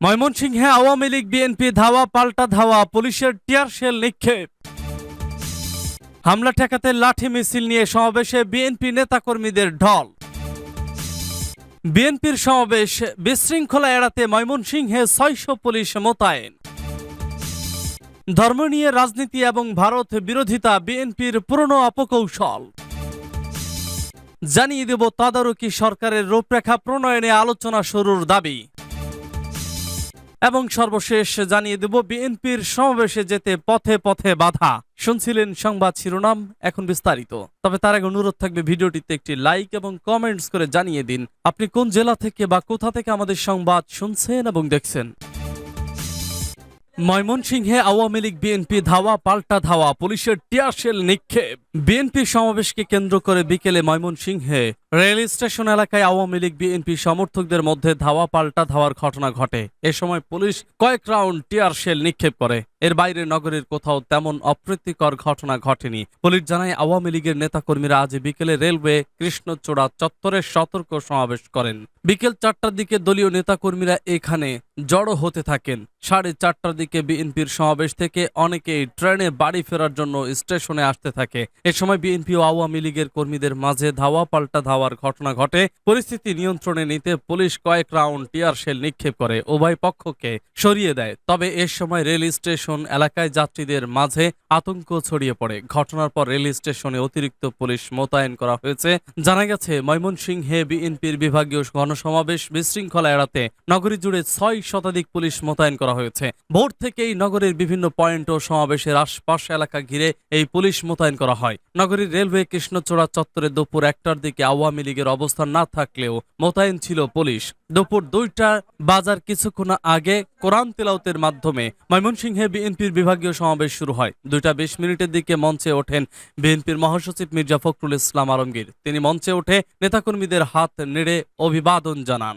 ময়মনসিংহে আওয়ামী লীগ, বিএনপি ধাওয়া, পাল্টা ধাওয়া, পুলিশের টিয়ার শেল নিক্ষেপ। হামলা ঠেকাতে লাঠি মিছিল নিয়ে সমাবেশে বিএনপি নেতাকর্মীদের ঢল। বিএনপির সমাবেশ বিশৃঙ্খলা এড়াতে ময়মনসিংহে ছয়শো পুলিশ মোতায়েন। ধর্ম নিয়ে রাজনীতি এবং ভারত বিরোধিতা বিএনপির পুরনো অপকৌশল। জানিয়ে দেব তদারকি সরকারের রূপরেখা প্রণয়নে আলোচনা শুরুর দাবি। এবং সর্বশেষ জানিয়ে দেব, বিএনপির সমাবেশে যেতে পথে পথে বাধা। শুনছিলেন সংবাদ শিরোনাম, এখন বিস্তারিত। তবে তার আগে অনুরোধ থাকবে ভিডিওটিতে একটি লাইক এবং কমেন্টস করে জানিয়ে দিন, আপনি কোন জেলা থেকে বা কোথা থেকে আমাদের সংবাদ শুনছেন এবং দেখছেন। ময়মনসিংহে আওয়ামী লীগ, বিএনপি ধাওয়া, পাল্টা ধাওয়া, পুলিশের টিয়ারশেল নিক্ষেপ। বিএনপি সমাবেশকে কেন্দ্র করে বিকেলে ময়মনসিংহে রেল স্টেশন এলাকায় আওয়ামী লীগ, বিএনপি সমর্থকদের মধ্যে ধাওয়া পাল্টা ধাওয়ার ঘটনা ঘটে। এ সময় পুলিশ কয়েক রাউন্ড টিয়ার শেল নিক্ষেপ করে। এর বাইরে নগরের কোথাও তেমন অপ্রীতিকর ঘটনা ঘটেনি। পুলিশ জানায়, আওয়ামী লীগের নেতাকর্মীরা আজ বিকেলে রেলওয়ে কৃষ্ণচূড়া চত্বরে সতর্ক সমাবেশ করেন। বিকেল চারটার দিকে দলীয় নেতাকর্মীরা এখানে জড়ো হতে থাকেন। সাড়ে চারটার দিকে বিএনপির সমাবেশ থেকে অনেকেই ট্রেনে বাড়ি ফেরার জন্য স্টেশনে আসতে থাকে। এ সময় বিএনপি ও আওয়ামী লীগের কর্মীদের মাঝে ধাওয়া পাল্টা ধাওয়ার ঘটনা ঘটে, পরিস্থিতি নিয়ন্ত্রণে নিতে পুলিশ কয়েক রাউন্ড টিয়ার শেল নিক্ষেপ করে, উভয় পক্ষকে সরিয়ে দেয়। তবে এ সময় রেল স্টেশন এলাকায় যাত্রীদের মাঝে আতঙ্ক ছড়িয়ে পড়ে। ঘটনার পর রেল স্টেশনে অতিরিক্ত পুলিশ মোতায়েন করা হয়েছে। জানা গেছে, ময়মনসিংহে বিএনপির বিভাগীয় গণসমাবেশ বিশৃঙ্খলা এড়াতে নগরী জুড়ে ছয় শতাধিক পুলিশ মোতায়েন করা হয়েছে। ভোর থেকেই নগরীর বিভিন্ন পয়েন্ট ও সমাবেশের আশপাশ এলাকা ঘিরে এই পুলিশ মোতায়েন করা হয়। নগরীর রেলওয়ে কৃষ্ণচূড়া চত্বরে দুপুর একটার দিকে আওয়ামী লীগের অবস্থান না থাকলেও মোতায়েন ছিল পুলিশ। দুপুর দুইটা বাজার কিছুক্ষণ আগে কোরআন তেলাউতের মাধ্যমে ময়মনসিংহে বিএনপির বিভাগীয় সমাবেশ শুরু হয়। দুইটা বিশ মিনিটের দিকে মঞ্চে ওঠেন বিএনপির মহাসচিব মির্জা ফখরুল ইসলাম আলমগীর। তিনি মঞ্চে উঠে নেতাকর্মীদের হাত নেড়ে অভিবাদন জানান।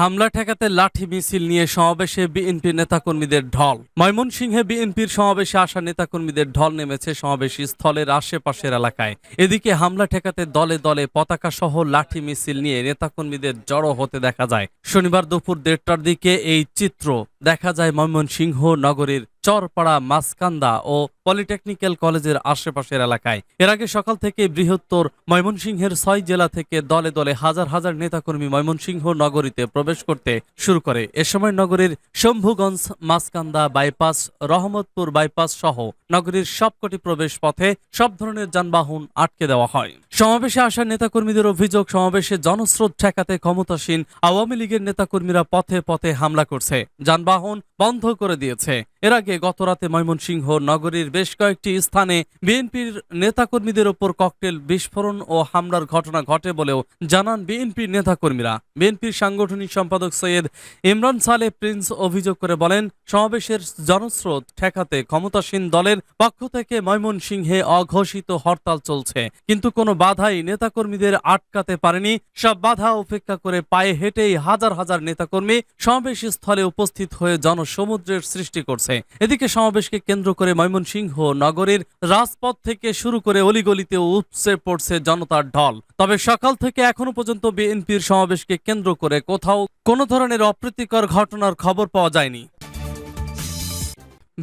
হামলা ঠেকাতে লাঠি, মিছিল নিয়ে সমাবেশে বিএনপি নেতাকর্মীদের ঢল। ময়মনসিংহে বিএনপির সমাবেশে আসা নেতাকর্মীদের ঢল নেমেছে সমাবেশ স্থলের আশেপাশের এলাকায়। এদিকে হামলা ঠেকাতে দলে দলে পতাকা সহ লাঠি, মিছিল নিয়ে নেতাকর্মীদের জড়ো হতে দেখা যায়। শনিবার দুপুর দেড়টার দিকে এই চিত্র দেখা যায় ময়মনসিংহ নগরীর চরপাড়া মাসকান্দা ও পলিটেকনিক্যাল কলেজের আশেপাশের এলাকায়। এর আগে সকাল থেকে বৃহত্তর ময়মনসিংহের ছয় জেলা থেকে দলে দলে হাজার হাজার নেতাকর্মী ময়মনসিংহ নগরীতে প্রবেশ করতে শুরু করে। এ সময় নগরীর শম্ভুগঞ্জ মাসকান্দা বাইপাস, রহমতপুর বাইপাস সহ নগরীর সবকটি প্রবেশ পথে সব ধরনের যানবাহন আটকে দেওয়া হয়। সমাবেশে আসা নেতাকর্মীদের অভিযোগ, সমাবেশে জনস্রোত ঠেকাতে ক্ষমতাসীন আওয়ামী লীগের নেতাকর্মীরা পথে পথে হামলা করছে। যানবাহন বন্ধ করে দিয়েছে। এর আগে গতরাতে ময়মনসিংহ নগরীর বেশ কয়েকটি স্থানে বিএনপির নেতাকর্মীদের ওপর ককটেল, বিস্ফোরণ ও হামলার ঘটনা ঘটে বলেও জানান বিএনপির নেতাকর্মীরা। বিএনপির সাংগঠনিক সম্পাদক সৈয়দ ইমরান সালে প্রিন্স অভিযোগ করে বলেন, সমাবেশের জনস্রোত ঠেকাতে ক্ষমতাসীন দলের পক্ষ থেকে ময়মনসিংহে অঘোষিত হরতাল চলছে। কিন্তু কোনো বাধাই নেতাকর্মীদের আটকাতে পারেনি। সব বাধা উপেক্ষা করে পায়ে হেঁটেই হাজার হাজার নেতাকর্মী সমাবেশ স্থলে উপস্থিত হয়ে জনসমুদ্রের সৃষ্টি করছে। এদিকে সমাবেশকে কেন্দ্র করে ময়মনসিংহ নগরের রাজপথ থেকে শুরু করে অলিগলিতে উপসে পড়ছে জনতার ঢল। তবে সকাল থেকে এখনও পর্যন্ত বিএনপির সমাবেশকে কেন্দ্র করে কোথাও কোনো ধরনের অপ্রীতিকর ঘটনার খবর পাওয়া যায়নি।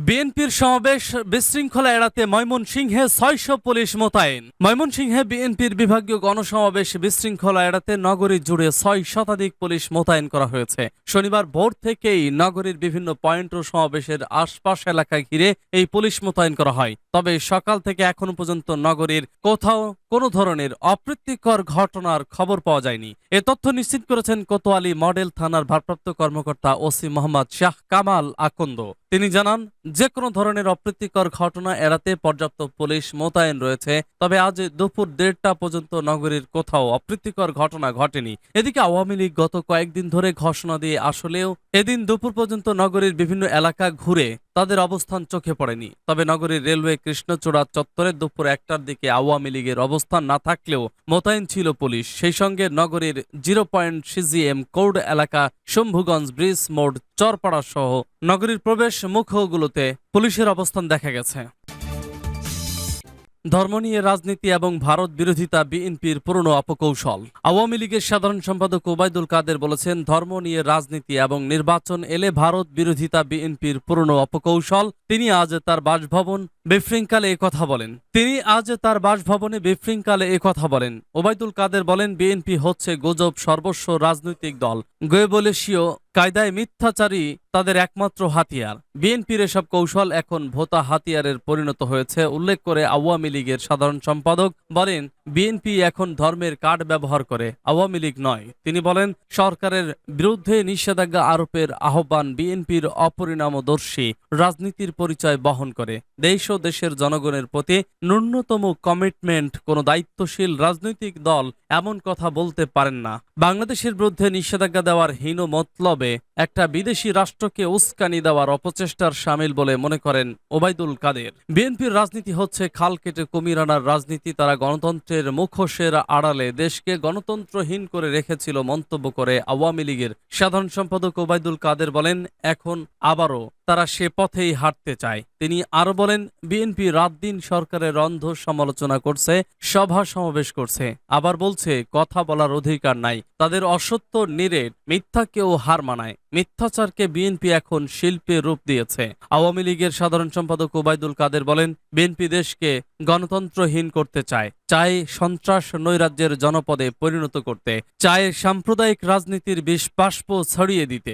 বিএনপির সমাবেশ বিশৃঙ্খলা এড়াতে ময়মনসিংহে ছয়শো পুলিশ মোতায়েন। ময়মনসিংহে বিএনপির বিভাগীয় গণসমাবেশ বিশৃঙ্খলা এড়াতে নগরী জুড়ে ছয় শতাধিক পুলিশ মোতায়েন করা হয়েছে। শনিবার ভোর থেকেই নগরীর বিভিন্ন পয়েন্ট ও সমাবেশের আশপাশ এলাকা ঘিরে এই পুলিশ মোতায়েন করা হয়। তবে সকাল থেকে এখনও পর্যন্ত নগরীর কোথাও কোনো ধরনের অপ্রীতিকর ঘটনার খবর পাওয়া যায়নি। এ তথ্য নিশ্চিত করেছেন কোতোয়ালি মডেল থানার ভারপ্রাপ্ত কর্মকর্তা ওসি মোহাম্মদ শাহ কামাল আকন্দ। তিনি জানান যে কোনো ধরনের অপ্রীতিকর ঘটনা এড়াতে পর্যাপ্ত পুলিশ মোতায়েন রয়েছে, তবে আজ দুপুর দেড়টা পর্যন্ত নগরীর কোথাও অপ্রীতিকর ঘটনা ঘটেনি। এদিকে আওয়ামী লীগ গত কয়েকদিন ধরে ঘোষণা দিয়ে আসলেও এদিন দুপুর পর্যন্ত নগরীর বিভিন্ন এলাকা ঘুরে তাদের অবস্থান চোখে পড়েনি। তবে নগরীর রেলওয়ে কৃষ্ণচূড়া চত্বরের দুপুর একটার দিকে আওয়ামী লীগের অবস্থান না থাকলেও মোতায়েন ছিল পুলিশ। সেই সঙ্গে নগরীর জিরো পয়েন্ট সিজিএম কোর্ড এলাকা, শম্ভুগঞ্জ ব্রিজ মোড় চরপাড়া সহ নগরীর প্রবেশ মুখগুলোতে পুলিশের অবস্থান দেখা গেছে। ধর্ম নিয়ে রাজনীতি এবং ভারত বিরোধিতা বিএনপির পুরনো অপকৌশল। আওয়ামী লীগের সাধারণ সম্পাদক ওবায়দুল কাদের বলেছেন ধর্ম নিয়ে রাজনীতি এবং নির্বাচন এলে ভারত বিরোধিতা বিএনপির পুরনো অপকৌশল। তিনি আজ তার বাসভবন বিশৃঙ্খলে কথা বলেন। তিনি আজ তার বাসভবনে বিশৃঙ্খলে কথা বলেন। ওবায়দুল কাদের বলেন, বিএনপি হচ্ছে গুজব সর্বস্ব রাজনৈতিক দল। গোয়েবলেশীয় কায়দায় মিথ্যাচারী তাদের একমাত্র হাতিয়ার। বিএনপির এসব কৌশল এখন ভোতা হাতিয়ারের পরিণত হয়েছে, উল্লেখ করে আওয়ামী লীগের সাধারণ সম্পাদক বলেন, বিএনপি এখন ধর্মের কার্ড ব্যবহার করে, আওয়ামী লীগ নয়। তিনি বলেন, সরকারের বিরুদ্ধে নিষেধাজ্ঞা আরোপের আহ্বান বিএনপির অপরিণামদর্শী, রাজনীতির পরিচয় বহন করে। দেশ ও দেশের জনগণের প্রতি ন্যূনতম কমিটমেন্ট, কোনো দায়িত্বশীল রাজনৈতিক দল এমন কথা বলতে পারেন না। বাংলাদেশের বিরুদ্ধে নিষেধাজ্ঞা দেওয়ার হীন মতলবে একটা বিদেশি রাষ্ট্রকে উস্কানি দেওয়ার অপচেষ্টার সামিল বলে মনে করেন ওবায়দুল কাদের। বিএনপির রাজনীতি হচ্ছে খাল কেটে কুমির আনার রাজনীতি, তারা গণতন্ত্রের মুখোশের আড়ালে দেশকে গণতন্ত্রহীন করে রেখেছিল মন্তব্য করে আওয়ামী লীগের। সাধারণ সম্পাদক ওবায়দুল কাদের বলেন, এখন আবারও তারা সে পথেই হাঁটতে চায়। তিনি আরও বলেন, বিএনপি রাত দিন সরকারের অন্ধ সমালোচনা করছে, সভা সমাবেশ করছে। আবার বলছে, কথা বলার অধিকার নাই। তাদের অসত্য নিরেট মিথ্যাকেও হার মানায়। মিথ্যাচারকে বিএনপি এখন শিল্পে রূপ দিয়েছে। আওয়ামী লীগের সাধারণ সম্পাদক ওবায়দুল কাদের বলেন, বিএনপি দেশকে গণতন্ত্রহীন করতে চায়। চায় সন্ত্রাস নৈরাজ্যের জনপদে পরিণত করতে। চায় সাম্প্রদায়িক রাজনীতির বিষ বাষ্প ছড়িয়ে দিতে।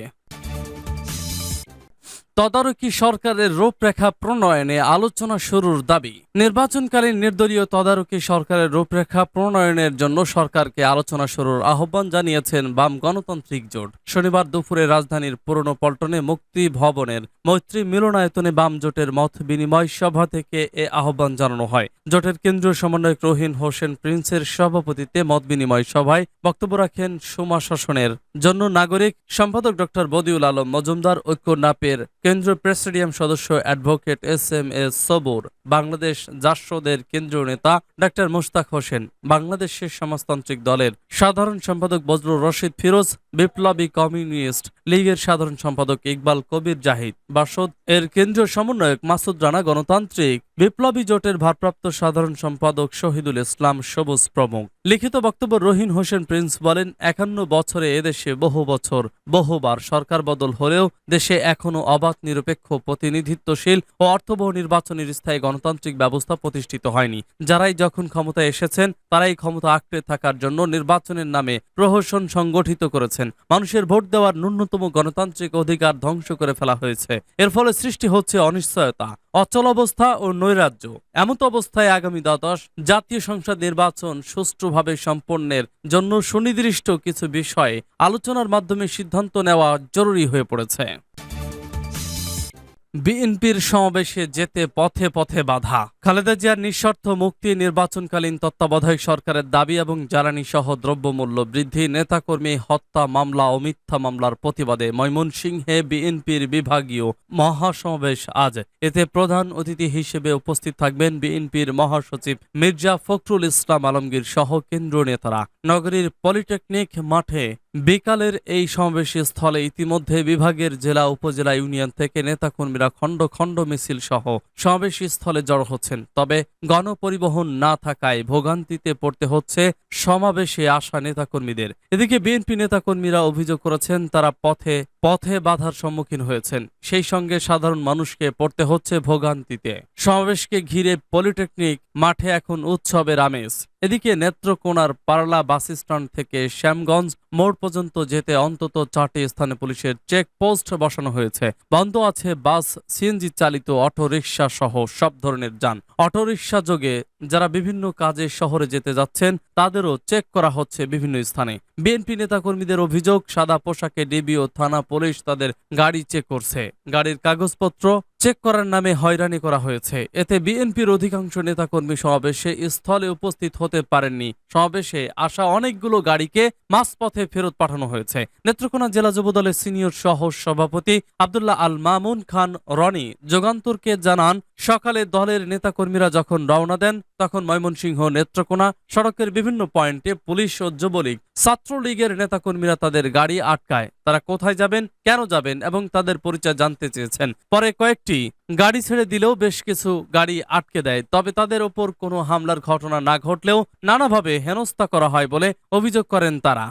তদারকি সরকারের রূপরেখা প্রণয়নে আলোচনা শুরুর দাবি। নির্বাচনকালীন নির্দলীয় তদারকি সরকারের রূপরেখা প্রণয়নের জন্য সরকারকে আলোচনা শুরুর আহ্বান জানিয়েছেন বাম গণতান্ত্রিক জোট। শনিবার দুপুরে রাজধানীর পুরনো পল্টনে মুক্তি ভবনের মৈত্রী মিলনায়তনে বাম জোটের মত বিনিময় সভা থেকে এ আহ্বান জানানো হয়। জোটের কেন্দ্রীয় সমন্বয়ক রহিন হোসেন প্রিন্সের সভাপতিত্বে মত বিনিময় সভায় বক্তব্য রাখেন সুমা শাসনের জন্য নাগরিক, সম্পাদক ডক্টর বদিউল আলম মজুমদার, ঐক্য নাপের কেন্দ্রীয় প্রেসিডিয়াম সদস্য advocate S M S Sabur, Bangladesh জাসদের কেন্দ্রীয় নেতা ডাক্তার মুস্তাক হোসেন, বাংলাদেশের সমাজতান্ত্রিক দলের সাধারণ সম্পাদক বজরুল রশিদ ফিরোজ, বিপ্লবী কমিউনিস্ট লীগের সাধারণ সম্পাদক ইকবাল কবির জাহিদ, বাসদ এর কেন্দ্রীয় সমন্বয়ক মাসুদ রানা গণতান্ত্রিক বিপ্লবী জোটের ভারপ্রাপ্ত সাধারণ সম্পাদক শহীদুল ইসলাম সবুজ প্রমুখ। লিখিত বক্তব্য রহিন হোসেন প্রিন্স বলেন, একান্ন বছরে এদেশে বহু বছর, বহুবার সরকার বদল হলেও দেশে এখনও অবাধ, নিরপেক্ষ, প্রতিনিধিত্বশীল ও অর্থবহ নির্বাচনের স্থায়ী গণতান্ত্রিক ব্যবস্থা প্রতিষ্ঠিত হয়নি। যারাই যখন ক্ষমতায় এসেছেন, তারাই ক্ষমতা আঁকড়ে থাকার জন্য নির্বাচনের নামে প্রহসন সংগঠিত করেছেন। মানুষের ভোট দেওয়ার ন্যূনতম গণতান্ত্রিক অধিকার ধ্বংস করে ফেলা হয়েছে। এর ফলে সৃষ্টি হচ্ছে অনিশ্চয়তা। অচল অবস্থা ও নৈরাজ্য। এমত অবস্থায় আগামী দ্বাদশ জাতীয় সংসদ নির্বাচন সুষ্ঠুভাবে সম্পন্নের জন্য সুনির্দিষ্ট কিছু বিষয়ে আলোচনার মাধ্যমে সিদ্ধান্ত নেওয়া জরুরি হয়ে পড়েছে। বিএনপির সমাবেশে যেতে পথে পথে বাধা। খালেদা জিয়ার নিঃশর্ত মুক্তি, নির্বাচনকালীন তত্ত্বাবধায়ক সরকারের দাবি এবং জ্বালানি সহ দ্রব্যমূল্য বৃদ্ধি, নেতাকর্মী হত্যা মামলা ও মিথ্যা মামলার প্রতিবাদে ময়মনসিংহে বিএনপির বিভাগীয় মহাসমাবেশ আজ। এতে প্রধান অতিথি হিসেবে উপস্থিত থাকবেন বিএনপির মহাসচিব মির্জা ফখরুল ইসলাম আলমগীর সহ কেন্দ্রীয় নেতারা। নগরীর পলিটেকনিক মাঠে বিকালের এই সমাবেশ স্থলে ইতিমধ্যে বিভাগের জেলা, উপজেলা, ইউনিয়ন থেকে নেতাকর্মীরা খণ্ড খণ্ড মিছিল সহ সমাবেশ স্থলে জড়ো হচ্ছেন। তবে গণপরিবহন না থাকায় ভোগান্তিতে পড়তে হচ্ছে সমাবেশে আসা নেতাকর্মীদের। এদিকে বিএনপি নেতাকর্মীরা অভিযোগ করেছেন, তারা পথে পথে বাধার সম্মুখীন হয়েছেন। সেই সঙ্গে সাধারণ মানুষকে পড়তে হচ্ছে ভোগান্তিতে। সমাবেশকে ঘিরে পলিটেকনিক, মাঠে এখন উৎসবের আমেজ। এদিকে নেত্রকোনার পারলা বাস স্ট্যান্ড থেকে শ্যামগঞ্জ মোড় পর্যন্ত যেতে অন্তত চারটি স্থানে পুলিশের চেকপোস্ট বসানো হয়েছে। বন্ধ আছে বাস, সিএনজি চালিত অটোরিকশা সহ সব ধরনের যান। অটোরিকশা যোগে যারা বিভিন্ন কাজে শহরে যেতে যাচ্ছেন, তাদেরও চেক করা হচ্ছে বিভিন্ন স্থানে। বিএনপি নেতাকর্মীদের অভিযোগ, সাদা পোশাকে ডিবি ও থানা পুলিশ তাদের গাড়ি চেক করছে। গাড়ির কাগজপত্র চেক করার নামে হয়রানি করা হয়েছে। এতে বিএনপির অধিকাংশ নেতাকর্মী সমাবেশে স্থলে উপস্থিত হতে পারেননি। সমাবেশে আসা অনেকগুলো গাড়িকে মাঝপথে ফেরত পাঠানো হয়েছে। নেত্রকোনা জেলা যুবদলের সিনিয়র সহ সভাপতি আবদুল্লাহ আল মামুন খান রনি যোগান্তরকে জানান, সকালে দলের নেতাকর্মীরা যখন রওনা দেন তখন ময়মনসিংহ নেত্রকোনা সড়কের বিভিন্ন পয়েন্টে পুলিশ ও যুবলীগ ছাত্রলীগের নেতাকর্মীরা তাদের গাড়ি আটকায়। তারা কোথায় যাবেন, কেন যাবেন এবং তাদের পরিচয় জানতে চেয়েছেন। পরে কয়েকটি গাড়ি ছেড়ে দিলেও বেশ কিছু গাড়ি আটকে দেয়। তবে তাদের ওপর কোনো হামলার ঘটনা না ঘটলেও নানাভাবে হেনস্থা করা হয় বলে অভিযোগ করেন তারা।